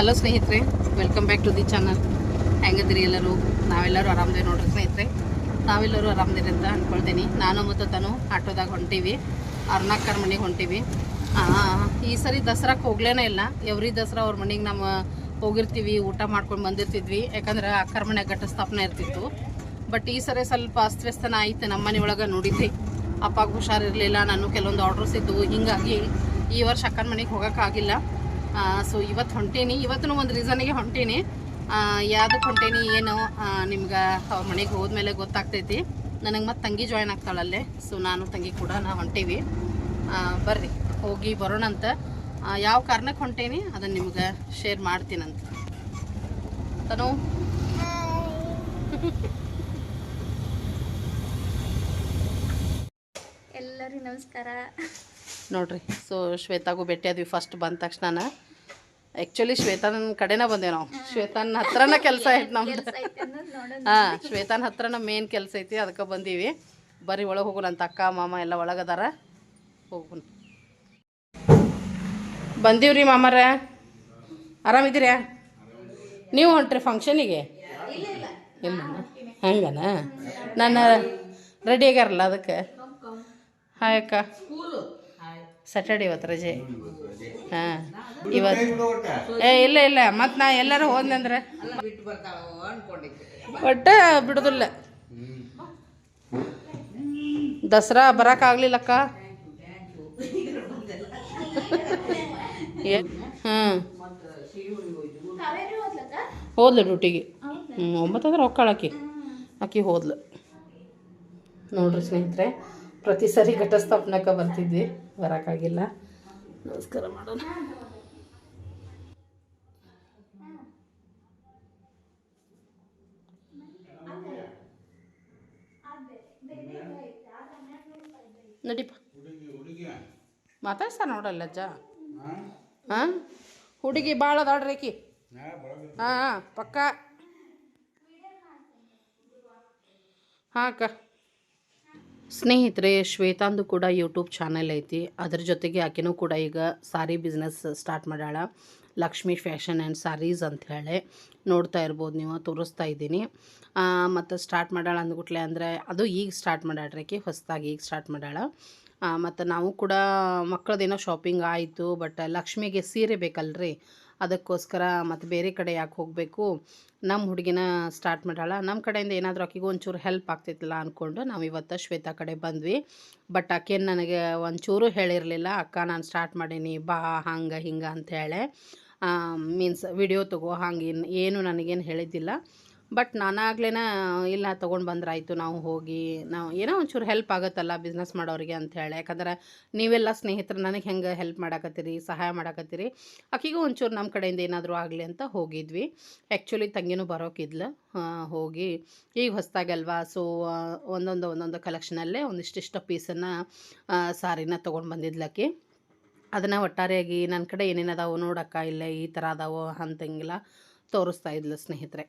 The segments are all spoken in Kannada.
ಹಲೋ ಸ್ನೇಹಿತರೆ welcome back to the channel ಹೆಂಗದಿರಿ ಎಲ್ಲರೂ? ನಾವೆಲ್ಲರೂ ಆರಾಮದೇವಿ ನೋಡ್ರಿ ಸ್ನೇಹಿತರೆ. ನಾವೆಲ್ಲರೂ ಆರಾಮದೇರಿ ಅಂತ ಅಂದ್ಕೊಳ್ತೀನಿ ನಾನು ಮತ್ತು ತನು ಆಟೋದಾಗ ಹೊಂಟೀವಿ. ಅರ್ನಾಕರ್ ಮನೆಗೆ ಹೊಂಟೀವಿ. ಈ ಸರಿ ದಸರಾಕ್ಕೆ ಹೋಗ್ಲೇನೇ ಇಲ್ಲ. ಎವ್ರಿ ದಸರಾ ಅವ್ರ ಮನೆಗೆ ನಮ್ಮ ಹೋಗಿರ್ತೀವಿ, ಊಟ ಮಾಡ್ಕೊಂಡು ಬಂದಿರ್ತಿದ್ವಿ. ಯಾಕಂದ್ರೆ ಅಕ್ಕರ ಮನೆ ಘಟ ಸ್ಥಾಪನೆ ಇರ್ತಿತ್ತು. ಬಟ್ ಈ ಸರಿ ಸ್ವಲ್ಪ ಅಸ್ತವ್ಯಸ್ತನ ಆಯ್ತು ನಮ್ಮ ಮನೆ ಒಳಗೆ ನೋಡಿದ್ರಿ ಅಪ್ಪಾಗ ಹುಷಾರಿರಲಿಲ್ಲ ನಾನು ಕೆಲವೊಂದು ಆರ್ಡರ್ಸ್ ಇದ್ದವು ಹಿಂಗಾಗಿ ಈ ವರ್ಷ ಅಕ್ಕನ ಮನೆಗೆ ಹೋಗೋಕ್ಕಾಗಿಲ್ಲ ಸೊ ಇವತ್ತು ಹೊಂಟೇನಿ. ಇವತ್ತು ಒಂದು ರೀಸನಿಗೆ ಹೊಂಟೇನಿ. ಯಾವುದಕ್ಕೆ ಹೊಂಟೇನಿ, ಏನು ನಿಮ್ಗೆ ಅವ್ರ ಮನೆಗೆ ಹೋದ್ಮೇಲೆ ಗೊತ್ತಾಗ್ತೈತಿ. ನನಗೆ ಮತ್ತೆ ತಂಗಿ ಜಾಯ್ನ್ ಆಗ್ತಾಳಲ್ಲೇ ಸೊ ನಾನು ತಂಗಿ ಕೂಡ ನಾ ಹೊಂಟೀವಿ. ಬರ್ರಿ, ಹೋಗಿ ಬರೋಣಂತ. ಯಾವ ಕಾರಣಕ್ಕೆ ಹೊಂಟೇನಿ ಅದನ್ನು ನಿಮ್ಗೆ ಶೇರ್ ಮಾಡ್ತೀನಂತ. ತನು? ಎಲ್ಲರಿಗೂ ನಮಸ್ಕಾರ. ನೋಡ್ರಿ. ಸೊ ಶ್ವೇತಾಗೂ ಭೇಟಿ ಆದ್ವಿ ಫಸ್ಟ್ ಬಂದ ತಕ್ಷಣ ಆ್ಯಕ್ಚುಲಿ ಶ್ವೇತಾನ ಕಡೆನ ಬಂದೇವು ನಾವು. ಶ್ವೇತನ ಹತ್ರನ ಕೆಲಸ ಐತೆ ನಮ್ದು. ಹಾಂ ಶ್ವೇತನ ಹತ್ರನ ಮೇನ್ ಕೆಲಸ ಐತಿ ಅದಕ್ಕೆ ಬಂದೀವಿ. ಬರ್ರಿ ಒಳಗೆ ಹೋಗು ಅಂತ ಅಕ್ಕ ಮಾಮ ಎಲ್ಲ ಒಳಗದಾರ ಹೋಗೋಣ. ಬಂದೀವ್ರಿ ಮಾಮರ. ಆರಾಮಿದ್ದೀರಾ ನೀವು ಹೊಂಟ್ರಿ ಫಂಕ್ಷನಿಗೆ ಇಲ್ಲ ಹಂಗನಾ? ನಾನು ರೆಡಿ ಆಗ್ಯಾರಲ್ಲ ಅದಕ್ಕೆ? ಹಾಯ್ ಅಕ್ಕ. ಸ್ಯಾಟರ್ಡೆ ಇವತ್ತು ರಜೆ. ಹಾಂ ಇವತ್ತು. ಏ ಇಲ್ಲ ಇಲ್ಲ. ಮತ್ತು ನಾ ಎಲ್ಲರೂ ಹೋದ್ನಂದ್ರೆ ಒಟ್ಟು ಬಿಡೋದಿಲ್ಲ. ದಸರಾ ಬರೋಕ್ಕಾಗಲಿಲ್ಲಕ್ಕ ಹಾಂ. ಹೋದ್ಲು ಡ್ಯೂಟಿಗೆ. ಹ್ಞೂ ಒಂಬತ್ತಂದ್ರೆ ಹೊಕ್ಕಾಳಕಿ ಆಕಿ. ಹೋದ್ಲು. ನೋಡ್ರಿ ಸ್ನೇಹಿತರೆ ಪ್ರತಿ ಸರಿ ಘಟಸ್ಥಾಪನಕ್ಕೆ ಬರ್ತಿದ್ವಿ. ಬರೋಕ್ಕಾಗಿಲ್ಲ. ನಮಸ್ಕಾರ ಮಾಡೋಣ. ನಡಿಪ ಮಾತಾಡ್ಸ ನೋಡಲ್ಲ ಅಜ್ಜ ಹಾಂ? ಹುಡುಗಿ ಭಾಳ ಹಾಂ ಹಾಂ, ಪಕ್ಕ. ಹಾಂ, ಅಕ್ಕ. ಸ್ನೇಹಿತರೆ, ಶ್ವೇತಾಂದು ಕೂಡ ಯೂಟ್ಯೂಬ್ ಚಾನೆಲ್ ಐತಿ. ಅದ್ರ ಜೊತೆಗೆ ಆಕೆನೂ ಕೂಡ ಈಗ ಸಾರಿ ಬಿಸ್ನೆಸ್ ಸ್ಟಾರ್ಟ್ ಮಾಡ್ಯಾಳ. ಲಕ್ಷ್ಮಿ ಫ್ಯಾಷನ್ ಆ್ಯಂಡ್ ಸಾರೀಸ್ ಅಂತ ಹೇಳಿ ನೋಡ್ತಾ ಇರ್ಬೋದು ನೀವು, ತೋರಿಸ್ತಾ ಇದ್ದೀನಿ. ಮತ್ತು ಸ್ಟಾರ್ಟ್ ಮಾಡ್ಯಾಳ ಅಂದ್ಬಿಟ್ಲೆ ಅಂದರೆ ಅದು ಈಗ ಸ್ಟಾರ್ಟ್ ಮಾಡ್ಯಾಡ್ರಿಕೆ ಹೊಸದಾಗಿ ಈಗ ಸ್ಟಾರ್ಟ್ ಮಾಡ್ಯಾಳ. ಮತ್ತು ನಾವು ಕೂಡ ಮಕ್ಕಳದೇನೋ ಶಾಪಿಂಗ್ ಆಯಿತು ಬಟ್ ಲಕ್ಷ್ಮಿಗೆ ಸೀರೆ ಬೇಕಲ್ರಿ. ಅದಕ್ಕೋಸ್ಕರ ಮತ್ತು ಬೇರೆ ಕಡೆ ಯಾಕೆ ಹೋಗಬೇಕು? ನಮ್ಮ ಹುಡುಗಿನ ಸ್ಟಾರ್ಟ್ ಮಾಡ್ಯಾಳ. ನಮ್ಮ ಕಡೆಯಿಂದ ಏನಾದರೂ ಆಕೆಗೂ ಒಂಚೂರು ಹೆಲ್ಪ್ ಆಗ್ತಿತ್ತಲ್ಲ ಅಂದ್ಕೊಂಡು ನಾವು ಇವತ್ತು ಶ್ವೇತಾ ಕಡೆ ಬಂದ್ವಿ. ಬಟ್ ಆಕೇನು ನನಗೆ ಒಂಚೂರು ಹೇಳಿರಲಿಲ್ಲ. ಅಕ್ಕ, ನಾನು ಸ್ಟಾರ್ಟ್ ಮಾಡೀನಿ. ಬಾ, ಹಂಗೆ, ಹಿಂಗೆ ಅಂತ ಹೇಳಿ. ಮೀನ್ಸ್ ವಿಡಿಯೋ ತಗೋ ಹಂಗೆ ಏನು ನನಗೇನು ಹೇಳಿದ್ದಿಲ್ಲ. ಬಟ್ ನಾನಾಗ್ಲೇನ ಇಲ್ಲ ತೊಗೊಂಡು ಬಂದ್ರಾಯ್ತು, ನಾವು ಹೋಗಿ, ನಾವು ಏನೋ ಒಂಚೂರು ಹೆಲ್ಪ್ ಆಗುತ್ತಲ್ಲ ಬಿಸ್ನೆಸ್ ಮಾಡೋರಿಗೆ ಅಂತ ಹೇಳಿ. ಯಾಕಂದ್ರೆ ನೀವೆಲ್ಲ ಸ್ನೇಹಿತರು, ನನಗೆ ಹೆಂಗೆ ಹೆಲ್ಪ್ ಮಾಡಾಕತ್ತೀರಿ, ಸಹಾಯ ಮಾಡಾಕತ್ತೀರಿ ಆಕಿಗೂ ಒಂಚೂರು ನಮ್ಮ ಕಡೆಯಿಂದ ಏನಾದರೂ ಆಗಲಿ ಅಂತ ಹೋಗಿದ್ವಿ. ಆ್ಯಕ್ಚುಲಿ ತಂಗಿನೂ ಬರೋಕಿದ್ಲು. ಹೋಗಿ ಈಗ ಹೊಸ್ದಾಗಲ್ವಾ ಸೊ ಒಂದೊಂದು ಒಂದೊಂದು ಕಲೆಕ್ಷನಲ್ಲೇ ಒಂದಿಷ್ಟಿಷ್ಟು ಪೀಸನ್ನು ಸಾರಿನ ತೊಗೊಂಡು ಬಂದಿದ್ಲಕ್ಕಿ ಅದನ್ನು ಒಟ್ಟಾರೆಯಾಗಿ ನನ್ನ ಕಡೆ ಏನೇನು ಅದಾವು ನೋಡಕ್ಕ, ಇಲ್ಲ ಈ ಥರ ಅದಾವೋ ಅಂತಂಗಿಲ್ಲ. ತೋರಿಸ್ತಾ ಇದ್ಲು ಸ್ನೇಹಿತರೆ.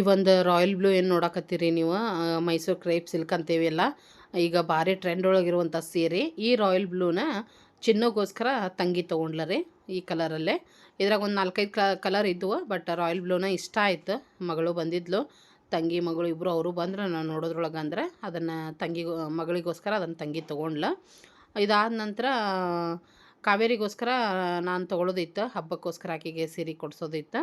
ಈ ಒಂದು ರಾಯಲ್ ಬ್ಲೂ ಏನು ನೋಡಕತ್ತೀರಿ ನೀವು? ಮೈಸೂರು ಕ್ರೇಪ್ ಸಿಲ್ಕ್ ಅಂತೀವಲ್ಲ. ಈಗ ಭಾರಿ ಟ್ರೆಂಡ್ ಒಳಗಿರುವಂಥ ಸೀರೆ. ಈ ರಾಯಲ್ ಬ್ಲೂನ ಚಿನ್ನಗೋಸ್ಕರ ತಂಗಿ ತೊಗೊಂಡ್ಲ ರೀ ಈ ಕಲರಲ್ಲೇ ಇದ್ರಾಗ ಒಂದು ನಾಲ್ಕೈದು ಕಲರ್ ಇದ್ದವು ಬಟ್ ರಾಯಲ್ ಬ್ಲೂನ ಇಷ್ಟ ಆಯ್ತು. ಮಗಳು ಬಂದಿದ್ಲು. ತಂಗಿ, ಮಗಳು ಇಬ್ಬರು ಅವರು ಬಂದ್ರೆ ನಾನು ನೋಡೋದ್ರೊಳಗೆ ಅಂದ್ರೆ ಅದನ್ನು ತಂಗಿ ಮಗಳಿಗೋಸ್ಕರ ಅದನ್ನು ತಂಗಿ ತೊಗೊಂಡ್ಲ. ಇದಾದ ನಂತರ ಕಾವೇರಿಗೋಸ್ಕರ, ನಾನು ತೊಗೊಳೋದಿತ್ತು, ಹಬ್ಬಕ್ಕೋಸ್ಕರ ಆಕೆಗೆ ಸೀರೆ ಕೊಡ್ಸೋದಿತ್ತು.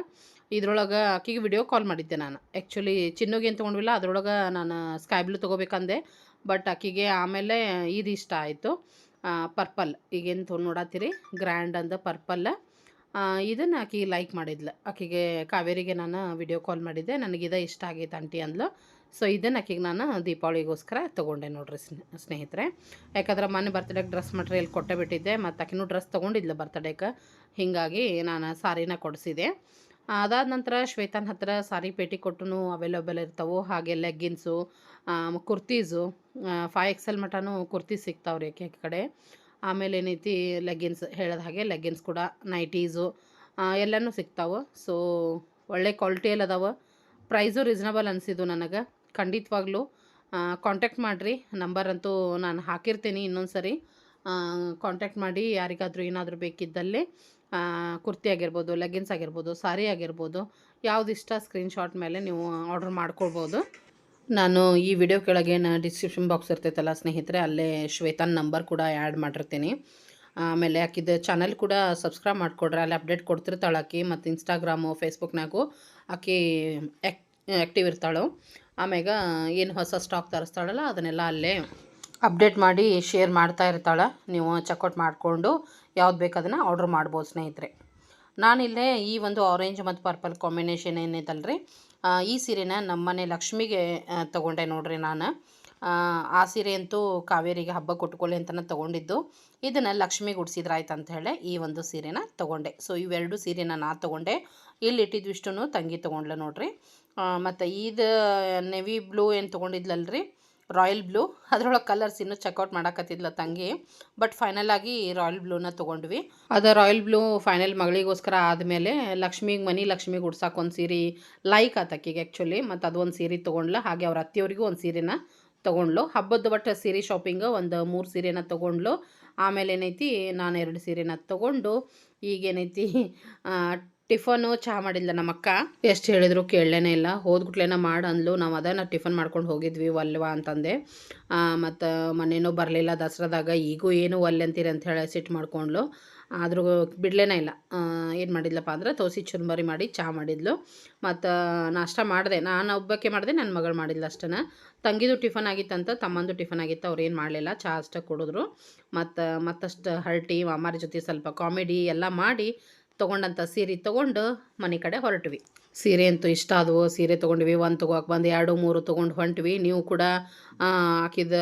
ಇದ್ರೊಳಗೆ ಆಕೆಗೆ ವಿಡಿಯೋ ಕಾಲ್ ಮಾಡಿದ್ದೆ ನಾನು. ಆ್ಯಕ್ಚುಲಿ ಚಿನ್ನಗೆ ಏನು ಅದರೊಳಗೆ ಅದ್ರೊಳಗೆ ನಾನು ಸ್ಕೈ ಬ್ಲೂ ತೊಗೋಬೇಕಂದೆ. ಬಟ್ ಆಕೆಗೆ ಆಮೇಲೆ ಇದು ಇಷ್ಟ ಆಯಿತು. ಪರ್ಪಲ್ ಈಗೇನು ತೊಗೊಂಡು ನೋಡತ್ತೀರಿ ಗ್ರ್ಯಾಂಡ್ ಅಂದ ಪರ್ಪಲ್ ಇದನ್ನು ಆಕೆ ಲೈಕ್ ಮಾಡಿದ್ಲು. ಆಕೆಗೆ ಕಾವೇರಿಗೆ ನಾನು ವಿಡಿಯೋ ಕಾಲ್ ಮಾಡಿದ್ದೆ. ನನಗಿದ ಇಷ್ಟ ಆಗೈತೆ ಆಂಟಿ ಅಂದ್ಲು. ಸೊ ಇದನ್ನು ಆಕೆಗೆ ನಾನು ದೀಪಾವಳಿಗೋಸ್ಕರ ತೊಗೊಂಡೆ ನೋಡ್ರಿ ಸ್ನೇ, ಸ್ನೇಹಿತರೆ. ಯಾಕಂದ್ರೆ ಮೊನ್ನೆ ಬರ್ತಡೇಗೆ ಡ್ರೆಸ್ ಮಟ್ರಿಯಲ್ ಕೊಟ್ಟೆ ಬಿಟ್ಟಿದ್ದೆ, ಮತ್ತು ಆಕಿನೂ ಡ್ರೆಸ್ ತೊಗೊಂಡಿದ್ಲು ಬರ್ತಡೇಗೆ ಹೀಗಾಗಿ ನಾನು ಸಾರಿನ ಕೊಡಿಸಿದೆ. ಅದಾದ ನಂತರ ಶ್ವೇತನ ಹತ್ರ ಸಾರಿ ಪೇಟಿ ಕೊಟ್ಟು ಅವೈಲೇಬಲ್ ಇರ್ತಾವೆ. ಹಾಗೆ ಲೆಗ್ಗಿನ್ಸು ಕುರ್ತೀಸು ಫೈವ್ ಎಕ್ಸೆಲ್ ಮಟನೂ ಕುರ್ತಿ ಸಿಗ್ತಾವ್ರಿ ಯಾಕೆ ಕಡೆ. ಆಮೇಲೆ ಏನೈತಿ ಲೆಗ್ಗಿನ್ಸ್ ಹೇಳಿದ ಹಾಗೆ ಲೆಗ್ಗಿನ್ಸ್ ಕೂಡ ನೈಟೀಸು ಎಲ್ಲನೂ ಸಿಗ್ತಾವೆ. ಸೊ ಒಳ್ಳೆ ಕ್ವಾಲಿಟಿಯಲ್ಲಿ ಅದಾವೆ. ಪ್ರೈಸು ರೀಸನಬಲ್ ಅನಿಸಿದ್ದು ನನಗೆ. ಖಂಡಿತವಾಗ್ಲೂ ಕಾಂಟ್ಯಾಕ್ಟ್ ಮಾಡಿರಿ. ನಂಬರ್ ಅಂತೂ ನಾನು ಹಾಕಿರ್ತೀನಿ ಇನ್ನೊಂದು ಸರಿ ಕಾಂಟ್ಯಾಕ್ಟ್ ಮಾಡಿ ಯಾರಿಗಾದರೂ ಏನಾದರೂ ಬೇಕಿದ್ದಲ್ಲಿ ಕುರ್ತಿ ಆಗಿರ್ಬೋದು ಲೆಗ್ಗಿನ್ಸ್ ಆಗಿರ್ಬೋದು ಸಾರಿ ಆಗಿರ್ಬೋದು ಯಾವ್ದು ಇಷ್ಟ ಸ್ಕ್ರೀನ್ಶಾಟ್ ಮೇಲೆ ನೀವು ಆರ್ಡ್ರ್ ಮಾಡ್ಕೊಳ್ಬೋದು. ನಾನು ಈ ವಿಡಿಯೋ ಕೆಳಗೆ ಡಿಸ್ಕ್ರಿಪ್ಷನ್ ಬಾಕ್ಸ್ ಇರ್ತೈತಲ್ಲ ಸ್ನೇಹಿತರೆ, ಅಲ್ಲೇ ಶ್ವೇತನ್ ನಂಬರ್ ಕೂಡ ಆ್ಯಡ್ ಮಾಡಿರ್ತೀನಿ. ಆಮೇಲೆ ಆಕಿದ ಚಾನಲ್ ಕೂಡ ಸಬ್ಸ್ಕ್ರೈಬ್ ಮಾಡಿಕೊಡ್ರಿ. ಅಲ್ಲಿ ಅಪ್ಡೇಟ್ ಕೊಡ್ತಿರ್ತಾಳೆ ಆಕಿ, ಮತ್ತು ಇನ್ಸ್ಟಾಗ್ರಾಮು ಫೇಸ್ಬುಕ್ನಾಗೂ ಆಕಿ ಆ್ಯಕ್ ಆ್ಯಕ್ಟಿವ್ ಇರ್ತಾಳು. ಆಮ್ಯಾಗ ಏನು ಹೊಸ ಸ್ಟಾಕ್ ತರಿಸ್ತಾಳಲ್ಲ ಅದನ್ನೆಲ್ಲ ಅಲ್ಲೇ ಅಪ್ಡೇಟ್ ಮಾಡಿ ಶೇರ್ ಮಾಡ್ತಾ ಇರ್ತಾಳೆ. ನೀವು ಚೆಕ್ಔಟ್ ಮಾಡಿಕೊಂಡು ಯಾವ್ದು ಬೇಕು ಅದನ್ನು ಆರ್ಡ್ರ್ ಮಾಡ್ಬೋದು ಸ್ನೇಹಿತರೆ. ನಾನಿಲ್ಲೇ ಈ ಒಂದು ಆರೆಂಜ್ ಮತ್ತು ಪರ್ಪಲ್ ಕಾಂಬಿನೇಷನ್ ಏನೈತಲ್ರಿ ಈ ಸೀರೆನ ನಮ್ಮನೆ ಲಕ್ಷ್ಮಿಗೆ ತೊಗೊಂಡೆ ನೋಡ್ರಿ ನಾನು. ಆ, ಸೀರೆ ಅಂತೂ ಕಾವೇರಿಗೆ ಹಬ್ಬ ಕೊಟ್ಕೊಳ್ಳಿ ಅಂತಲೇ ತೊಗೊಂಡಿದ್ದು. ಇದನ್ನು ಲಕ್ಷ್ಮಿಗೆ ಉಡ್ಸಿದ್ರಾಯ್ತು ಅಂತ ಹೇಳಿ ಈ ಒಂದು ಸೀರೆನ ತೊಗೊಂಡೆ. ಸೊ ಇವೆರಡು ಸೀರೆನ ನಾ ತೊಗೊಂಡೆ. ಇಲ್ಲಿ ಇಟ್ಟಿದ್ವಿಷ್ಟು ತಂಗಿ ತೊಗೊಂಡ್ಲ ನೋಡ್ರಿ. ಮತ್ತು ಇದು ನೆವಿ ಬ್ಲೂ ಏನು ತೊಗೊಂಡಿದ್ಲಲ್ರಿ? Royal blue. ಅದರೊಳಗೆ ಕಲರ್ಸ್ ಇನ್ನೂ ಚೆಕ್ಔಟ್ ಮಾಡಾಕತ್ತಿದ್ಲ ತಂಗಿ. ಬಟ್ ಫೈನಲ್ ಆಗಿ ರಾಯಲ್ ಬ್ಲೂನ ತೊಗೊಂಡ್ವಿ. ಅದು ರಾಯಲ್ ಬ್ಲೂ ಫೈನಲ್ ಮಗಳಿಗೋಸ್ಕರ ಆದಮೇಲೆ ಲಕ್ಷ್ಮಿಗೆ ಮನಿ ಲಕ್ಷ್ಮಿಗೆ ಉಡ್ಸಕ್ಕೆ ಒಂದು ಸೀರೆ ಲೈಕ್ ಆತಕ್ಕಿಗೆ ಆ್ಯಕ್ಚುಲಿ ಮತ್ತು ಅದು ಒಂದು ಸೀರೆ ತೊಗೊಂಡ್ಲ. ಹಾಗೆ ಅವ್ರ ಅತ್ತೆಯವ್ರಿಗೂ ಒಂದು ಸೀರೆನ ತೊಗೊಂಡ್ಲು. ಹಬ್ಬದ ಬಟ್ ಸೀರೆ ಶಾಪಿಂಗ್ ಒಂದು ಮೂರು ಸೀರೆನ ತೊಗೊಂಡ್ಲು. ಆಮೇಲೆ ಏನೈತಿ ನಾನು ಎರಡು ಸೀರೆನ ತೊಗೊಂಡು ಈಗೇನೈತಿ ಟಿಫನು ಚಹಾ ಮಾಡಿಲ್ಲ ನಮ್ಮ ಅಕ್ಕ ಎಷ್ಟು ಹೇಳಿದ್ರು ಕೇಳಲೇನೇ ಇಲ್ಲ. ಹೋದ್ಗುಟ್ಲೇನ ಮಾಡು ಅಂದ್ಲು, ನಾವು ಅದನ್ನು ಟಿಫನ್ ಮಾಡ್ಕೊಂಡು ಹೋಗಿದ್ವಿ ಒಲ್ವಾ ಅಂತಂದೆ. ಮತ್ತು ಮನೇನೂ ಬರಲಿಲ್ಲ ದಸರಾದಾಗ, ಈಗೂ ಏನು ಒಲ್ಲೆ ಅಂತೀರಿ? ಅಂತ ಹೇಳಿ ಸಿಟ್ಟು ಮಾಡ್ಕೊಂಡ್ಲು. ಆದರೂ ಬಿಡಲೇನೇ ಇಲ್ಲ. ಏನು ಮಾಡಿದ್ಲಪ್ಪ ಅಂದ್ರೆ ತೋಸಿ ಚುರುಮರಿ ಮಾಡಿ ಚಹಾ ಮಾಡಿದ್ಲು. ಮತ್ತು ನಾಷ್ಟ ಮಾಡಿದೆ. ನಾನು ಒಬ್ಬಕ್ಕೆ ಮಾಡಿದೆ ನನ್ನ ಮಗಳು ಮಾಡಿದ್ಲು ಅಷ್ಟನ. ತಂಗಿದು ಟಿಫನ್ ಆಗಿತ್ತಂತ ತಮ್ಮಂದು ಟಿಫನ್ ಆಗಿತ್ತು ಅವ್ರು ಏನು ಮಾಡಲಿಲ್ಲ. ಚಹಾ ಅಷ್ಟೇ ಕುಡಿದ್ರು. ಮತ್ತು ಮತ್ತಷ್ಟು ಹರಟಿ, ಮಾಮಾರ ಜೊತೆ ಸ್ವಲ್ಪ ಕಾಮಿಡಿ ಎಲ್ಲ ಮಾಡಿ ತೊಗೊಂಡಂಥ ಸೀರೆ ತೊಗೊಂಡು ಮನೆ ಕಡೆ ಹೊರಟ್ವಿ. ಸೀರೆ ಅಂತೂ ಇಷ್ಟ ಆದವು. ಸೀರೆ ತೊಗೊಂಡ್ವಿ. ಒಂದು ತೊಗೋಕೆ ಬಂದು ಎರಡು, ಮೂರು ತೊಗೊಂಡು ಹೊಂಟ್ವಿ. ನೀವು ಕೂಡ ಆಕಿದ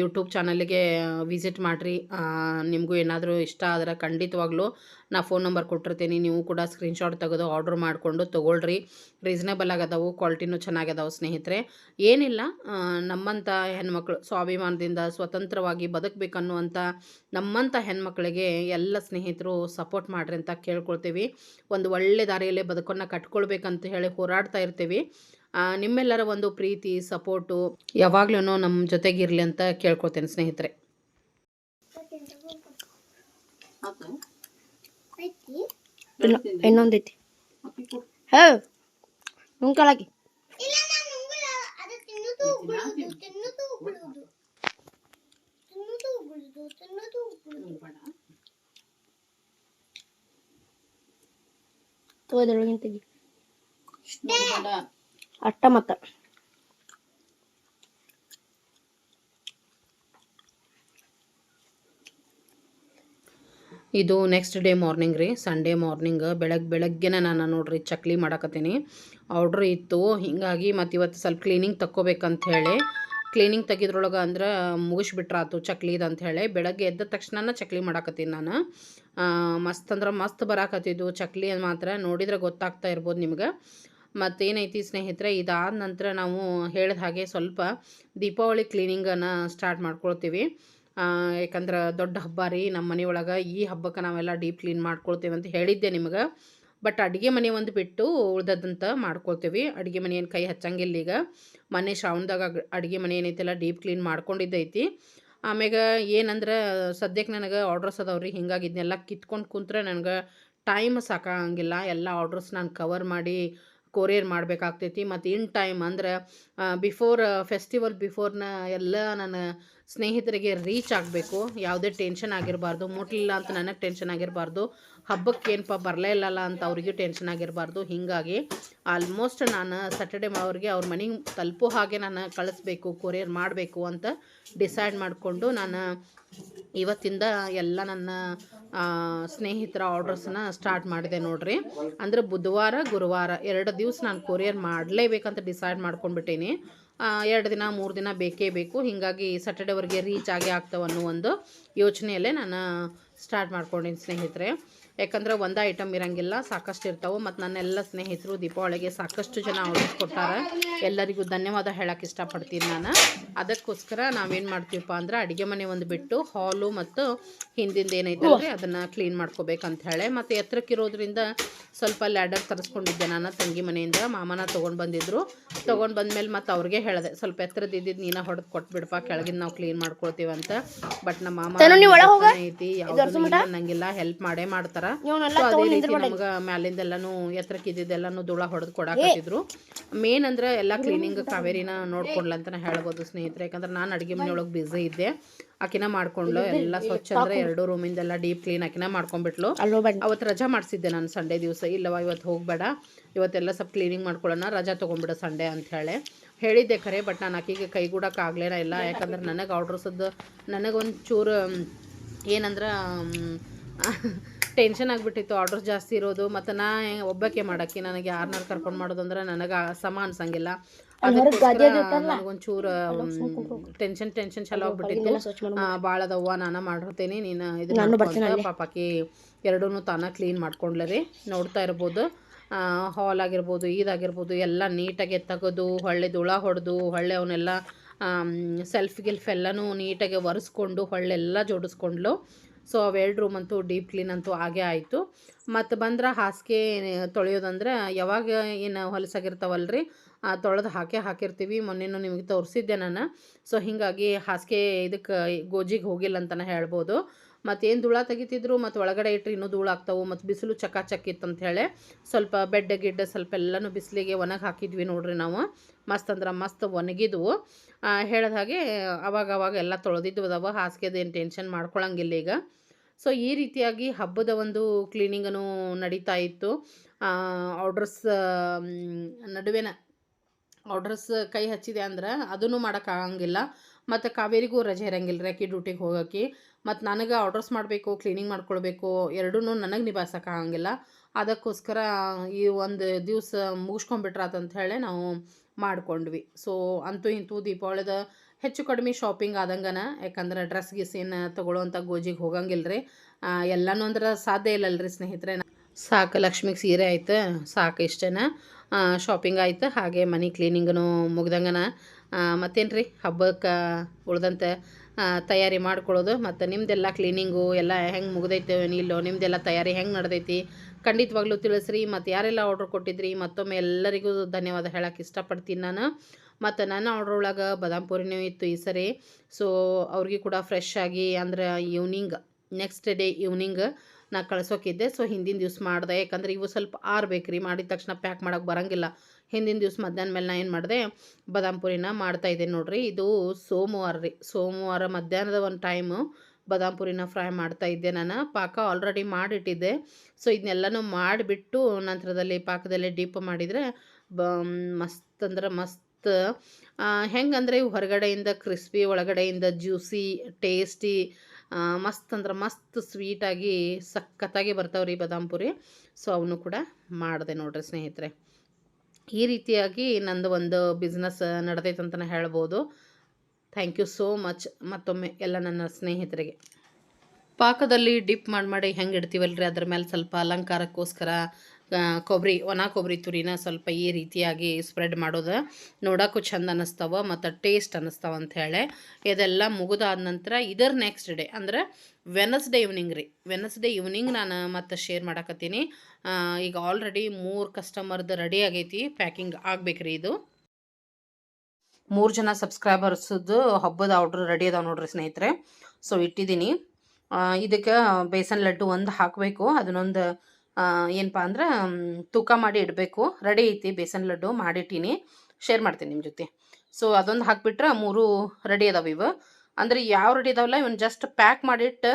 ಯೂಟ್ಯೂಬ್ ಚಾನಲ್ಗೆ ವಿಸಿಟ್ ಮಾಡಿರಿ. ನಿಮಗೂ ಏನಾದರೂ ಇಷ್ಟ ಆದ್ರೆ ಖಂಡಿತವಾಗ್ಲೂ ನಾ ಫೋನ್ ನಂಬರ್ ಕೊಟ್ಟಿರ್ತೀನಿ. ನೀವು ಕೂಡ ಸ್ಕ್ರೀನ್ಶಾಟ್ ತೆಗೆದು ಆರ್ಡ್ರ್ ಮಾಡಿಕೊಂಡು ತೊಗೊಳ್ರಿ. ರೀಸನೇಬಲ್ ಆಗದವು ಕ್ವಾಲಿಟಿನೂ ಚೆನ್ನಾಗದಾವು ಸ್ನೇಹಿತರೆ. ಏನಿಲ್ಲ ನಮ್ಮಂಥ ಹೆಣ್ಮಕ್ಳು ಸ್ವಾಭಿಮಾನದಿಂದ ಸ್ವತಂತ್ರವಾಗಿ ಬದುಕಬೇಕನ್ನುವಂಥ ನಮ್ಮಂಥ ಹೆಣ್ಮಕ್ಳಿಗೆ ಎಲ್ಲ ಸ್ನೇಹಿತರು ಸಪೋರ್ಟ್ ಮಾಡ್ರಿ ಅಂತ ಕೇಳ್ಕೊಳ್ತೀವಿ. ಒಂದು ಒಳ್ಳೆ ದಾರಿಯಲ್ಲೇ ಬದುಕನ್ನು ಕಟ್ಕೊಳ್ಬೇಕಂತ ಹೇಳಿ ಹೋರಾಡ್ತಾ ಇರ್ತೀವಿ. ನಿಮ್ಮೆಲ್ಲರ ಒಂದು ಪ್ರೀತಿ ಸಪೋರ್ಟು ಯಾವಾಗ್ಲೂ ನಮ್ಮ ಜೊತೆಗಿರಲಿ ಅಂತ ಕೇಳ್ಕೊಳ್ತೇನೆ ಸ್ನೇಹಿತರೆ. ಇನ್ನೊಂದೈತಿ ಹೇ ನುಂಕಲಾಕಿ ತಗೋದ್ರೊಳಗಿನ ತೆಗಿ ಅಟ್ಟ ಮತ್ತ ಇದು ನೆಕ್ಸ್ಟ್ ಡೇ ಮಾರ್ನಿಂಗ್ ರೀ. ಸಂಡೇ ಮಾರ್ನಿಂಗ್ ಬೆಳಗ್ಗೆ ಬೆಳಗ್ಗೆನೇ ನಾನು ನೋಡ್ರಿ ಚಕ್ಲಿ ಮಾಡಕತ್ತೀನಿ. ಆರ್ಡ್ರ್ ಇತ್ತು. ಹೀಗಾಗಿ ಮತ್ತು ಇವತ್ತು ಸ್ವಲ್ಪ ಕ್ಲೀನಿಂಗ್ ತಕ್ಕೋಬೇಕಂತ ಹೇಳಿ ಕ್ಲೀನಿಂಗ್ ತೆಗಿದ್ರೊಳಗೆ ಅಂದ್ರೆ ಮುಗಿಸ್ಬಿಟ್ರಾತು ಅಂತ ಹೇಳಿ ಬೆಳಗ್ಗೆ ಎದ್ದ ತಕ್ಷಣ ಚಕ್ಲಿ ಮಾಡಕತ್ತೀನಿ ನಾನು. ಮಸ್ತ್ ಅಂದ್ರೆ ಮಸ್ತ್ ಬರಾಕತ್ತಿದ್ದು ಚಕ್ಲಿ ಮಾತ್ರ. ನೋಡಿದ್ರೆ ಗೊತ್ತಾಗ್ತಾ ಇರ್ಬೋದು ನಿಮ್ಗೆ. ಮತ್ತೇನೈತಿ ಸ್ನೇಹಿತರೆ, ಇದಾದ ನಂತರ ನಾವು ಹೇಳಿದ ಹಾಗೆ ಸ್ವಲ್ಪ ದೀಪಾವಳಿ ಕ್ಲೀನಿಂಗನ್ನು ಸ್ಟಾರ್ಟ್ ಮಾಡ್ಕೊಳ್ತೀವಿ. ಯಾಕಂದ್ರೆ ದೊಡ್ಡ ಹಬ್ಬ ರೀ ನಮ್ಮ ಮನೆಯೊಳಗೆ ಈ ಹಬ್ಬಕ್ಕೆ ನಾವೆಲ್ಲ ಡೀಪ್ ಕ್ಲೀನ್ ಮಾಡ್ಕೊಳ್ತೇವೆ ಅಂತ ಹೇಳಿದ್ದೆ ನಿಮ್ಗೆ. ಬಟ್ ಅಡುಗೆ ಮನೆ ಒಂದು ಬಿಟ್ಟು ಉಳ್ದದಂತ ಮಾಡ್ಕೊಳ್ತೀವಿ. ಅಡುಗೆ ಮನೆ ಏನು ಕೈ ಹಚ್ಚಂಗಿಲ್ಲ ಈಗ. ಮನೆ ಶ್ರಾವಣದಾಗ ಅಡುಗೆ ಮನೆ ಏನೈತೆಲ್ಲ ಡೀಪ್ ಕ್ಲೀನ್ ಮಾಡ್ಕೊಂಡಿದ್ದೈತಿ. ಆಮ್ಯಾಗ ಏನಂದ್ರೆ ಸದ್ಯಕ್ಕೆ ನನಗೆ ಆರ್ಡ್ರಸ್ ಅದಾವ್ರಿ ಹಿಂಗಾಗಿ ಇದನ್ನೆಲ್ಲ ಕಿತ್ಕೊಂಡು ಕುಂತ್ರೆ ನನಗೆ ಟೈಮ್ ಸಾಕಾಗಂಗಿಲ್ಲ ಎಲ್ಲ ಆರ್ಡ್ರಸ್ ನಾನು ಕವರ್ ಮಾಡಿ ಕೊರಿಯರ್ ಮಾಡಬೇಕಾಗ್ತೈತಿ. ಮತ್ತು ಇನ್ ಟೈಮ್ ಅಂದ್ರೆ ಬಿಫೋರ್ ಫೆಸ್ಟಿವಲ್ ಬಿಫೋರ್ನ ಎಲ್ಲ ನನ್ನ ಸ್ನೇಹಿತರಿಗೆ ರೀಚ್ ಆಗಬೇಕು, ಯಾವುದೇ ಟೆನ್ಷನ್ ಆಗಿರಬಾರ್ದು, ಮುಟ್ಲಿಲ್ಲ ಅಂತ ನನಗೆ ಟೆನ್ಷನ್ ಆಗಿರಬಾರ್ದು, ಹಬ್ಬಕ್ಕೆ ಏನಪ್ಪ ಬರಲೇ ಇಲ್ಲಲ್ಲ ಅಂತ ಅವ್ರಿಗೂ ಟೆನ್ಷನ್ ಆಗಿರಬಾರ್ದು, ಹೀಗಾಗಿ ಆಲ್ಮೋಸ್ಟ್ ನಾನು ಸ್ಯಾಟರ್ಡೆ ಅವ್ರಿಗೆ ಅವ್ರ ಮನೆಗೆ ತಲುಪೋ ಹಾಗೆ ನಾನು ಕಳಿಸ್ಬೇಕು ಕೊರಿಯರ್ ಮಾಡಬೇಕು ಅಂತ ಡಿಸೈಡ್ ಮಾಡಿಕೊಂಡು ನಾನು ಇವತ್ತಿಂದ ಎಲ್ಲ ನನ್ನ ಸ್ನೇಹಿತರ ಆರ್ಡರ್ಸನ್ನ ಸ್ಟಾರ್ಟ್ ಮಾಡಿದೆ ನೋಡ್ರಿ. ಅಂದ್ರೆ ಬುಧವಾರ, ಗುರುವಾರ ಎರಡು ದಿವಸ ನಾನು ಕೊರಿಯರ್ ಮಾಡಲೇಬೇಕಂತ ಡಿಸೈಡ್ ಮಾಡ್ಕೊಂಡ್ಬಿಟ್ಟೀನಿ. ಎರಡು ದಿನ, ಮೂರು ದಿನ ಬೇಕೇ ಬೇಕು. ಹೀಗಾಗಿ ಸ್ಯಾಟರ್ಡೇವರೆಗೆ ರೀಚ್ ಆಗೇ ಆಗ್ತಾವೆ ಅನ್ನೋ ಒಂದು ಯೋಚನೆಯಲ್ಲೇ ನಾನು ಸ್ಟಾರ್ಟ್ ಮಾಡ್ಕೊಂಡಿನಿ ಸ್ನೇಹಿತರೆ. ಯಾಕಂದ್ರೆ ಒಂದೇ ಐಟಮ್ ಇರಂಗಿಲ್ಲ ಸಾಕಷ್ಟು ಇರ್ತಾವೆ ಮತ್ತು ನನ್ನೆಲ್ಲ ಸ್ನೇಹಿತರು ದೀಪಾವಳಿಗೆ ಸಾಕಷ್ಟು ಜನ ಆರ್ಡರ್ಸ್ ಕೊಟ್ಟಾರೆ. ಎಲ್ಲರಿಗೂ ಧನ್ಯವಾದ ಹೇಳಕ್ಕೆ ಇಷ್ಟಪಡ್ತೀನಿ ನಾನು. ಅದಕ್ಕೋಸ್ಕರ ನಾವೇನು ಮಾಡ್ತೀವಪ್ಪ ಅಂದ್ರೆ ಅಡುಗೆ ಮನೆ ಒಂದು ಬಿಟ್ಟು ಹಾಲು ಮತ್ತು ಹಿಂದಿಂದ ಏನೈತಲ್ರಿ ಅದನ್ನು ಕ್ಲೀನ್ ಮಾಡ್ಕೋಬೇಕಂತ ಹೇಳಿ ಮತ್ತು ಎತ್ತರಕ್ಕಿರೋದ್ರಿಂದ ಸ್ವಲ್ಪ ಲ್ಯಾಡರ್ ತರಿಸ್ಕೊಂಡಿದ್ದೆ ನಾನು ತಂಗಿ ಮನೆಯಿಂದ. ಮಾಮನ ತೊಗೊಂಡು ಬಂದಿದ್ರು. ತೊಗೊಂಡು ಬಂದ್ಮೇಲೆ ಮತ್ತು ಅವ್ರಿಗೆ ಹೇಳಿದೆ ಸ್ವಲ್ಪ ಎತ್ತರದ್ದು ಇದ್ದಿದ್ದು ನೀನ ಹೊಡೆದು ಕೊಟ್ಬಿಡಪ್ಪ ಕೆಳಗಿನ ನಾವು ಕ್ಲೀನ್ ಮಾಡ್ಕೊಳ್ತೀವಂತ. ಅಂತ ಬಟ್ ನಮ್ಮ ಮಾಮ ಐತಿ ಯಾವ್ದು ನಂಗೆಲ್ಲ ಹೆಲ್ಪ್ ಮಾಡೇ ಮಾಡ್ತಾರ. ಅದೇ ರೀತಿ ನಮ್ಗೆ ಮ್ಯಾಲಿಂದೆಲ್ಲಾನು ಎತ್ತರಕ್ಕೆ ಇದ್ದಿದ್ದೆಲ್ಲಾನು ಧೂಳ ಹೊಡೆದು ಕೊಡಾಕತ್ತಿದ್ರು ಮೇನ್ ಅಂದ್ರೆ ಎಲ್ಲಾ ಕ್ಲೀನಿಂಗ್ ಕಾವೇರಿನ ನೋಡ್ಕೊಂಡ್ಲ ಅಂತ ಹೇಳ್ಬೋದು ಸ್ನೇಹಿತರೆ. ಯಾಕಂದ್ರೆ ನಾನು ಅಡುಗೆ ಮನೆಯೊಳಗೆ ಬ್ಯುಸಿ ಇದ್ದೆ. ಆಕಿನ ಮಾಡ್ಕೊಂಡ್ಲು ಎಲ್ಲ ಸ್ವಚ್ಛ ಅಂದ್ರೆ ಎರಡು ರೂಮಿಂದೆಲ್ಲ ಡೀಪ್ ಕ್ಲೀನ್ ಆಕಿನ ಮಾಡ್ಕೊಂಡ್ಬಿಟ್ಲು ಅವತ್ ಅವತ್ತು ರಜಾ ಮಾಡಿಸಿದ್ದೆ ನಾನು ಸಂಡೇ ದಿವಸ. ಇಲ್ಲವ ಇವತ್ತು ಹೋಗಬೇಡ. ಇವತ್ತೆಲ್ಲ ಸ್ವಲ್ಪ ಕ್ಲೀನಿಂಗ್ ಮಾಡ್ಕೊಳ್ಳೋಣ. ರಜಾ ತೊಗೊಂಡ್ಬಿಡ ಸಂಡೇ ಅಂತ ಹೇಳಿ. ಹೇಳಿದ್ದೆ ಖರೆ ಬಟ್ ನಾನು ಆಕಿಗೆ ಆಗ್ಲೇನ ಇಲ್ಲ. ಯಾಕಂದ್ರೆ ನನಗೆ ಆರ್ಡ್ರಸದ್ದು ನನಗೊಂದು ಚೂರು ಏನಂದ್ರೆ ಟೆನ್ಷನ್ ಆಗಿಬಿಟ್ಟಿತ್ತು. ಆರ್ಡರ್ ಜಾಸ್ತಿ ಇರೋದು. ಮತ್ತು ನಾ ಒಬ್ಬಕ್ಕೆ ಮಾಡೋಕ್ಕೆ ನನಗೆ ಯಾರನ್ನ ಕರ್ಕೊಂಡು ಮಾಡೋದಂದ್ರೆ ನನಗೆ ಸಮ ಅನ್ಸಂಗಿಲ್ಲ. ಒಂಚೂರ್ ಟೆನ್ಷನ್ ಟೆನ್ಷನ್ ಚಲೋ ಆಗ್ಬಿಟ್ಟಿತ್ತು. ಭಾಳ ದವ್ವ ನಾನು ಮಾಡಿರ್ತೇನೆ. ನೀನು ಇದನ್ನ ಪಾಪಕ್ಕೆ ಎರಡೂ ತಾನ ಕ್ಲೀನ್ ಮಾಡ್ಕೊಂಡ್ಲರಿ ನೋಡ್ತಾ ಇರ್ಬೋದು. ಹಾಲ್ ಆಗಿರ್ಬೋದು ಇದಾಗಿರ್ಬೋದು ಎಲ್ಲ ನೀಟಾಗಿ ತೆಗೆದು ಹೊಳ್ಳೆ ದುಳ ಹೊಡೆದು ಹೊಳ್ಳೆ ಅವನ್ನೆಲ್ಲ ಸೆಲ್ಫ್ ಗಿಲ್ಫ್ ಎಲ್ಲನೂ ನೀಟಾಗಿ ಒರೆಸ್ಕೊಂಡು ಹೊಳ್ಳೆಲ್ಲ ಜೋಡಿಸ್ಕೊಂಡ್ಲು. ಸೊ ಅವೆರಡು ರೂಮ್ ಅಂತೂ ಡೀಪ್ ಕ್ಲೀನ್ ಅಂತೂ ಆಗೇ ಆಯಿತು. ಮತ್ತು ಬಂದ್ರೆ ಹಾಸಿಗೆ ತೊಳೆಯೋದಂದ್ರೆ ಯಾವಾಗ ಏನು ಹೊಲಸಾಗಿರ್ತಾವಲ್ರಿ ತೊಳೆದು ಹಾಕೇ ಹಾಕಿರ್ತೀವಿ. ಮೊನ್ನೆನೂ ನಿಮಗೆ ತೋರಿಸಿದ್ದೆ ನಾನು. ಸೊ ಹೀಗಾಗಿ ಹಾಸಿಗೆ ಇದಕ್ಕೆ ಗೋಜಿಗೆ ಹೋಗಿಲ್ಲ ಅಂತಲೇ ಹೇಳ್ಬೋದು. ಮತ್ತೇನು ಧೂಳ ತೆಗಿತಿದ್ರು, ಮತ್ತು ಒಳಗಡೆ ಇಟ್ಟರೆ ಇನ್ನೂ ಧೂಳು ಆಗ್ತಾವೆ, ಮತ್ತು ಬಿಸಿಲು ಚಕಾಚಕ್ ಇತ್ತು ಹೇಳಿ ಸ್ವಲ್ಪ ಬೆಡ್ ಗಿಡ್ಡ ಸ್ವಲ್ಪ ಎಲ್ಲನೂ ಬಿಸಿಲಿಗೆ ಒಣಗಿ ಹಾಕಿದ್ವಿ ನೋಡ್ರಿ ನಾವು. ಮಸ್ತ್ ಅಂದ್ರೆ ಮಸ್ತ್ ಒಣಗಿದ್ವು. ಹೇಳಿದ ಹಾಗೆ ಅವಾಗ ಅವಾಗ ಎಲ್ಲ ತೊಳೆದಿದ್ದು ಅದಾವ ಹಾಸಿಗೆದೇನು ಟೆನ್ಷನ್ ಮಾಡ್ಕೊಳಂಗಿಲ್ಲ ಈಗ. ಸೊ, ಈ ರೀತಿಯಾಗಿ ಹಬ್ಬದ ಒಂದು ಕ್ಲೀನಿಂಗನು ನಡೀತಾ ಇತ್ತು. ಆರ್ಡ್ರಸ್ ನಡುವೆನ ಆರ್ಡ್ರಸ್ ಕೈ ಹಚ್ಚಿದೆ ಅಂದ್ರೆ ಅದನ್ನು ಮಾಡೋಕ್ಕಾಗಂಗಿಲ್ಲ ಮತ್ತು ಕಾವೇರಿಗೂ ರಜೆ ಇರಂಗಿಲ್ಲ ರೀ ಆಕಿ ಡ್ಯೂಟಿಗೆ ಹೋಗೋಕೆ ಮತ್ತು ನನಗೆ ಆರ್ಡರ್ಸ್ ಮಾಡಬೇಕು ಕ್ಲೀನಿಂಗ್ ಮಾಡ್ಕೊಳ್ಬೇಕು ಎರಡೂ ನನಗೆ ನಿಭಾಯಿಸೋಕ್ಕಾಗಂಗಿಲ್ಲ ಅದಕ್ಕೋಸ್ಕರ ಈ ಒಂದು ದಿವಸ ಮುಗಿಸ್ಕೊಂಡ್ಬಿಟ್ರಾತಂತ ಹೇಳಿ ನಾವು ಮಾಡ್ಕೊಂಡ್ವಿ. ಸೊ ಅಂತೂ ಇಂತೂ ದೀಪಾವಳಿದ ಹೆಚ್ಚು ಕಡಿಮೆ ಶಾಪಿಂಗ್ ಆದಂಗನ, ಯಾಕಂದ್ರೆ ಡ್ರೆಸ್ ಗಿಸ್ ಏನು ತೊಗೊಳ್ಳೋವಂಥ ಗೋಜಿಗೆ ಹೋಗಂಗಿಲ್ಲ ರೀ ಎಲ್ಲನೂ ಅಂದ್ರೆ ಸಾಧ್ಯ ಇಲ್ಲಲ್ರಿ ಸ್ನೇಹಿತರೆ. ಸಾಕು ಲಕ್ಷ್ಮಿಗೆ ಸೀರೆ ಆಯ್ತು, ಸಾಕು ಇಷ್ಟೇನ. ಶಾಪಿಂಗ್ ಆಯ್ತು, ಹಾಗೆ ಮನೆ ಕ್ಲೀನಿಂಗನು ಮುಗ್ದಂಗನ. ಮತ್ತೇನು ರೀ ಹಬ್ಬಕ್ಕೆ ಉಳ್ದಂತೆ ತಯಾರಿ ಮಾಡ್ಕೊಳ್ಳೋದು. ಮತ್ತು ನಿಮ್ಮದೆಲ್ಲ ಕ್ಲೀನಿಂಗು ಎಲ್ಲ ಹೆಂಗೆ ಮುಗ್ದೈತೆ ಇಲ್ಲೋ ನಿಮ್ಮದೆಲ್ಲ ತಯಾರಿ ಹೆಂಗೆ ನಡೆದೈತಿ? ಖಂಡಿತವಾಗ್ಲೂ ತಿಳಿಸ್ರಿ. ಮತ್ತು ಯಾರೆಲ್ಲ ಆರ್ಡ್ರ್ ಕೊಟ್ಟಿದ್ರಿ? ಮತ್ತೊಮ್ಮೆ ಎಲ್ಲರಿಗೂ ಧನ್ಯವಾದ ಹೇಳೋಕ್ಕೆ ಇಷ್ಟಪಡ್ತೀನಿ ನಾನು. ಮತ್ತು ನನ್ನ ಆರ್ಡ್ರ್ ಒಳಗೆ ಬದಾಮ್ ಪೂರಿನೂ ಇತ್ತು ಈ ಸರಿ. ಸೊ ಅವ್ರಿಗೆ ಕೂಡ ಫ್ರೆಶ್ ಆಗಿ ಅಂದ್ರೆ ಈವ್ನಿಂಗ್ ನೆಕ್ಸ್ಟ್ ಡೇ ಈವ್ನಿಂಗ್ ನಾ ಕಳ್ಸೋಕಿದ್ದೆ. ಸೊ ಹಿಂದಿನ ದಿವ್ಸ ಮಾಡಿದೆ. ಯಾಕಂದ್ರೆ ಇವು ಸ್ವಲ್ಪ ಆರ್ಬೇಕು ರೀ ಮಾಡಿದ ತಕ್ಷಣ ಪ್ಯಾಕ್ ಮಾಡೋಕೆ ಬರೋಂಗಿಲ್ಲ. ಹಿಂದಿನ ದಿವ್ಸ ಮಧ್ಯಾಹ್ನ ಮೇಲೆ ನಾನು ಏನು ಮಾಡಿದೆ, ಬಾದಾಮ್ ಪುರಿನ ಇದ್ದೆ ನೋಡ್ರಿ. ಇದು ಸೋಮವಾರ ರೀ. ಸೋಮವಾರ ಮಧ್ಯಾಹ್ನದ ಒಂದು ಟೈಮು ಬಾದಾಮ್ ಪುರಿನ ಫ್ರೈ ಮಾಡ್ತಾ ಇದ್ದೆ ನಾನು. ಪಾಕ ಆಲ್ರೆಡಿ ಮಾಡಿಟ್ಟಿದ್ದೆ. ಸೊ ಇದನ್ನೆಲ್ಲನೂ ಮಾಡಿಬಿಟ್ಟು ನಂತರದಲ್ಲಿ ಪಾಕದಲ್ಲೇ ಡೀಪ್ ಮಾಡಿದರೆ, ಬ, ಮಸ್ತ್ ಅಂದ್ರೆ ಮಸ್ತ್ ಹೆಂಗಂದ್ರೆ ಇವು ಹೊರಗಡೆಯಿಂದ ಕ್ರಿಸ್ಪಿ ಒಳಗಡೆಯಿಂದ ಜ್ಯೂಸಿ ಟೇಸ್ಟಿ ಮಸ್ತ್ ಅಂದ್ರೆ ಮಸ್ತ್ ಸ್ವೀಟಾಗಿ ಸಖತ್ತಾಗಿ ಬರ್ತಾವ್ರಿ ಬಾದಾಮ್ ಪುರಿ. ಸೊ ಅವನು ಕೂಡ ಮಾಡಿದೆ ನೋಡ್ರಿ ಸ್ನೇಹಿತರೆ. ಈ ರೀತಿಯಾಗಿ ನಂದು ಒಂದು ಬಿಸ್ನೆಸ್ ನಡೆದೈತೆ ಅಂತಲೇ ಹೇಳ್ಬೋದು. ಥ್ಯಾಂಕ್ ಯು ಸೋ ಮಚ್ ಮತ್ತೊಮ್ಮೆ ಎಲ್ಲ ನನ್ನ ಸ್ನೇಹಿತರಿಗೆ. ಪಾಕದಲ್ಲಿ ಡಿಪ್ ಮಾಡಿ ಮಾಡಿ ಹೆಂಗೆ ಇಡ್ತೀವಲ್ರಿ? ಅದ್ರ ಮೇಲೆ ಸ್ವಲ್ಪ ಅಲಂಕಾರಕ್ಕೋಸ್ಕರ ಕೊಬ್ಬರಿ ಒಣ ಕೊಬ್ಬರಿ ತುರಿನ ಸ್ವಲ್ಪ ಈ ರೀತಿಯಾಗಿ ಸ್ಪ್ರೆಡ್ ಮಾಡೋದು. ನೋಡೋಕ್ಕೂ ಚಂದ ಅನ್ನಿಸ್ತಾವ ಮತ್ತು ಟೇಸ್ಟ್ ಅನ್ನಿಸ್ತಾವ ಅಂತ ಹೇಳಿ. ಇದೆಲ್ಲ ಮುಗಿದಾದ ನಂತರ ಇದರ ನೆಕ್ಸ್ಟ್ ಡೇ ಅಂದ್ರೆ ವೆನಸ್ಡೇ ಈವ್ನಿಂಗ್ ರೀ. ವೆನಸ್ಡೇ ಈವ್ನಿಂಗ್ ನಾನು ಮತ್ತೆ ಶೇರ್ ಮಾಡಕತ್ತೀನಿ. ಈಗ ಆಲ್ರೆಡಿ ಮೂರು ಕಸ್ಟಮರ್ದು ರೆಡಿ ಆಗೈತಿ ಪ್ಯಾಕಿಂಗ್ ಆಗ್ಬೇಕ್ರಿ ಇದು. ಮೂರು ಜನ ಸಬ್ಸ್ಕ್ರೈಬರ್ಸದ್ದು ಹಬ್ಬದ ಆರ್ಡ್ರ್ ರೆಡಿ ಅದಾವೆ ನೋಡ್ರಿ ಸ್ನೇಹಿತರೆ. ಸೊ ಇಟ್ಟಿದ್ದೀನಿ. ಇದಕ್ಕೆ ಬೇಸನ್ ಲಡ್ಡು ಒಂದು ಹಾಕಬೇಕು. ಅದನ್ನೊಂದು ಏನಪ್ಪ ಅಂದ್ರೆ ತೂಕ ಮಾಡಿ ಇಡಬೇಕು. ರೆಡಿ ಐತಿ, ಬೇಸನ್ ಲಡ್ಡು ಮಾಡಿಟ್ಟೀನಿ. ಶೇರ್ ಮಾಡ್ತೀನಿ ನಿಮ್ಮ ಜೊತೆ. ಸೊ ಅದೊಂದು ಹಾಕ್ಬಿಟ್ರೆ ಮೂರು ರೆಡಿ ಅದಾವೆ ಇವು. ಅಂದರೆ ಯಾವ ರೆಡಿ ಇದಾವಲ್ಲ ಇವನ್ ಜಸ್ಟ್ ಪ್ಯಾಕ್ ಮಾಡಿಟ್ಟು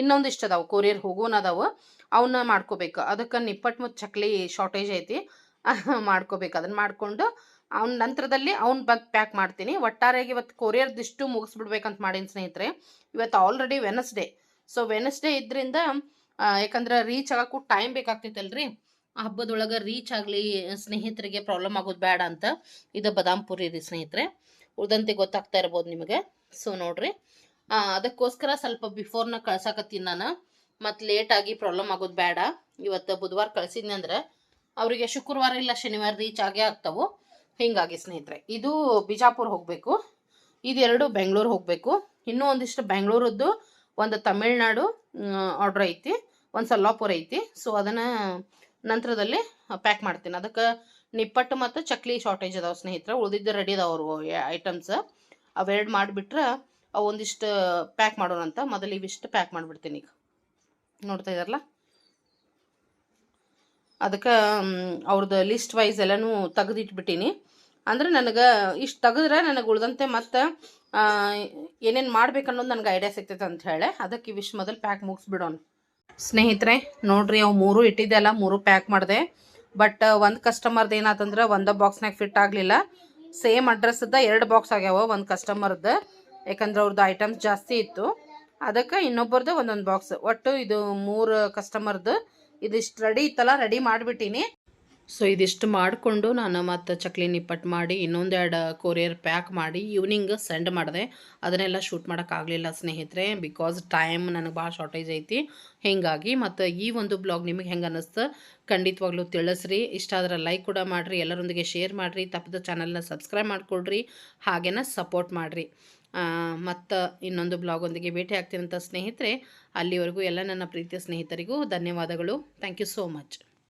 ಇನ್ನೊಂದಿಷ್ಟು ಅದಾವೆ. ಕೊರಿಯರ್ ಹೋಗೋನ ಅದಾವೆ. ಅವನ್ನ ಮಾಡ್ಕೋಬೇಕು. ಅದಕ್ಕೆ ನಿಪ್ಪಟ್ಟು ಮತ್ತು ಚಕ್ಲಿ ಶಾರ್ಟೇಜ್ ಐತಿ. ಮಾಡ್ಕೋಬೇಕು. ಅದನ್ನು ಮಾಡಿಕೊಂಡು ಅವ್ನ ನಂತರದಲ್ಲಿ ಅವ್ನ ಬಂದು ಪ್ಯಾಕ್ ಮಾಡ್ತೀನಿ. ಒಟ್ಟಾರೆಯಾಗಿ ಇವತ್ತು ಕೊರಿಯರ್ದಿಷ್ಟು ಮುಗಿಸ್ಬಿಡ್ಬೇಕಂತ ಮಾಡೀನಿ ಸ್ನೇಹಿತರೆ. ಇವತ್ತು ಆಲ್ರೆಡಿ ವೆನಸ್ಡೇ ಸೊ ವೆನಸ್ಡೇ ಇದ್ರಿಂದ ಯಾಕಂದ್ರೆ ರೀಚ್ ಆಗಕ್ಕೂ ಟೈಮ್ ಬೇಕಾಗ್ತೈತಲ್ರಿ ಹಬ್ಬದೊಳಗೆ ರೀಚ್ ಆಗಲಿ, ಸ್ನೇಹಿತರಿಗೆ ಪ್ರಾಬ್ಲಮ್ ಆಗೋದು ಬೇಡ ಅಂತ ಇದು ಬದಾಮ್ ಪುರಿ ರೀ ಸ್ನೇಹಿತರೆ. ಉಳ್ದಂತೆ ಗೊತ್ತಾಗ್ತಾ ಇರ್ಬೋದು ನಿಮಗೆ. ಸೊ ನೋಡ್ರಿ. ಅದಕ್ಕೋಸ್ಕರ ಸ್ವಲ್ಪ ಬಿಫೋರ್ನ ಕಳ್ಸಾಕತ್ತೀನಿ ನಾನು. ಮತ್ತು ಲೇಟಾಗಿ ಪ್ರಾಬ್ಲಮ್ ಆಗೋದು ಬೇಡ ಇವತ್ತು ಬುಧವಾರ ಕಳ್ಸಿದ್ನಿ ಅಂದ್ರೆ ಅವರಿಗೆ ಶುಕ್ರವಾರ ಇಲ್ಲ ಶನಿವಾರ ರೀಚ್ ಆಗೇ ಆಗ್ತಾವು. ಹಿಂಗಾಗಿ ಸ್ನೇಹಿತರೆ, ಇದು ಬಿಜಾಪುರ್ ಹೋಗಬೇಕು. ಇದೆರಡು ಬೆಂಗಳೂರು ಹೋಗಬೇಕು. ಇನ್ನೂ ಒಂದಿಷ್ಟು ಬೆಂಗಳೂರದ್ದು ಒಂದು ತಮಿಳ್ನಾಡು ಆರ್ಡ್ರ್ ಐತಿ, ಒಂದು ಸೊಲ್ಲಾಪುರ ಐತಿ. ಸೊ ಅದನ್ನು ನಂತರದಲ್ಲಿ ಪ್ಯಾಕ್ ಮಾಡ್ತೀನಿ. ಅದಕ್ಕೆ ನಿಪ್ಪಟ್ಟು ಮತ್ತು ಚಕ್ಲಿ ಶಾರ್ಟೇಜ್ ಅದಾವೆ ಸ್ನೇಹಿತರೆ. ಉಳಿದಿದ್ದು ರೆಡಿ ಅದಾವೆ ಅವರು ಐಟಮ್ಸ್ ಅವೆರಡು ಮಾಡಿಬಿಟ್ರೆ ಅವು ಒಂದಿಷ್ಟು ಪ್ಯಾಕ್ ಮಾಡೋಣ ಅಂತ. ಮೊದಲು ಇವಿಷ್ಟು ಪ್ಯಾಕ್ ಮಾಡಿಬಿಡ್ತೀನಿ ಈಗ. ನೋಡ್ತಾ ಇದ್ದಾರಲ್ಲ ಅದಕ್ಕೆ ಅವ್ರದ್ದು ಲಿಸ್ಟ್ ವೈಸ್ ಎಲ್ಲನೂ ತೆಗೆದಿಟ್ಬಿಟ್ಟೀನಿ. ಅಂದ್ರೆ ನನಗೆ ಇಷ್ಟು ತೆಗೆದ್ರೆ ನನಗೆ ಉಳ್ದಂತೆ ಮತ್ತು ಏನೇನು ಮಾಡ್ಬೇಕು ಅನ್ನೋದು ನನಗೆ ಐಡಿಯಾ ಸಿಗ್ತೈತೆ ಅಂತ ಹೇಳಿ ಅದಕ್ಕೆ ವಿಶ್ ಮೊದಲು ಪ್ಯಾಕ್ ಮುಗಿಸ್ಬಿಡೋಣ. ಸ್ನೇಹಿತರೆ, ನೋಡ್ರಿ ಅವು ಮೂರು ಇಟ್ಟಿದ್ದೆ ಅಲ್ಲ, ಮೂರು ಪ್ಯಾಕ್ ಮಾಡಿದೆ. ಬಟ್ ಒಂದು ಕಸ್ಟಮರ್ದು ಏನಾತಂದ್ರೆ ಒಂದು ಬಾಕ್ಸ್ನಾಗ ಫಿಟ್ ಆಗಲಿಲ್ಲ. ಸೇಮ್ ಅಡ್ರೆಸ್ದ ಎರಡು ಬಾಕ್ಸ್ ಆಗ್ಯಾವ ಒಂದು ಕಸ್ಟಮರ್ದು ಯಾಕಂದ್ರೆ ಅವ್ರದ್ದು ಐಟಮ್ಸ್ ಜಾಸ್ತಿ ಇತ್ತು. ಅದಕ್ಕೆ ಇನ್ನೊಬ್ಬರದ್ದು ಒಂದೊಂದು ಬಾಕ್ಸ್ ಒಟ್ಟು ಇದು ಮೂರು ಕಸ್ಟಮರ್ದು ಇದಿಷ್ಟು ರೆಡಿ ಇತ್ತಲ್ಲ ರೆಡಿ ಮಾಡಿಬಿಟ್ಟಿನಿ ಸೊ ಇದಿಷ್ಟು ಮಾಡಿಕೊಂಡು ನಾನು ಮತ್ತು ಚಕ್ಲಿ ನಿಪ್ಪಟ್ಟು ಮಾಡಿ, ಇನ್ನೊಂದೆರಡು ಕೊರಿಯರ್ ಪ್ಯಾಕ್ ಮಾಡಿ ಈವ್ನಿಂಗ್ ಸೆಂಡ್ ಮಾಡಿದೆ. ಅದನ್ನೆಲ್ಲ ಶೂಟ್ ಮಾಡೋಕ್ಕಾಗಲಿಲ್ಲ ಸ್ನೇಹಿತರೆ ಬಿಕಾಸ್ ಟೈಮ್ ನನಗೆ ಭಾಳ ಶಾರ್ಟೇಜ್ ಐತಿ. ಹೀಗಾಗಿ ಮತ್ತು ಈ ಒಂದು ಬ್ಲಾಗ್ ನಿಮಗೆ ಹೆಂಗೆ ಅನ್ನಿಸ್ತು ಖಂಡಿತವಾಗ್ಲೂ ತಿಳಿಸ್ರಿ. ಇಷ್ಟ ಆದ್ರೆ ಲೈಕ್ ಕೂಡ ಮಾಡಿರಿ, ಎಲ್ಲರೊಂದಿಗೆ ಶೇರ್ ಮಾಡಿರಿ, ತಪ್ಪದ ಚಾನಲ್ನ ಸಬ್ಸ್ಕ್ರೈಬ್ ಮಾಡಿಕೊಡ್ರಿ, ಹಾಗೇನ ಸಪೋರ್ಟ್ ಮಾಡಿರಿ. ಮತ್ತು ಇನ್ನೊಂದು ಬ್ಲಾಗೊಂದಿಗೆ ಭೇಟಿ ಆಗ್ತೀನಂತ ಸ್ನೇಹಿತರೆ, ಅಲ್ಲಿವರೆಗೂ ಎಲ್ಲ ನನ್ನ ಪ್ರೀತಿಯ ಸ್ನೇಹಿತರಿಗೂ ಧನ್ಯವಾದಗಳು. Thank you so much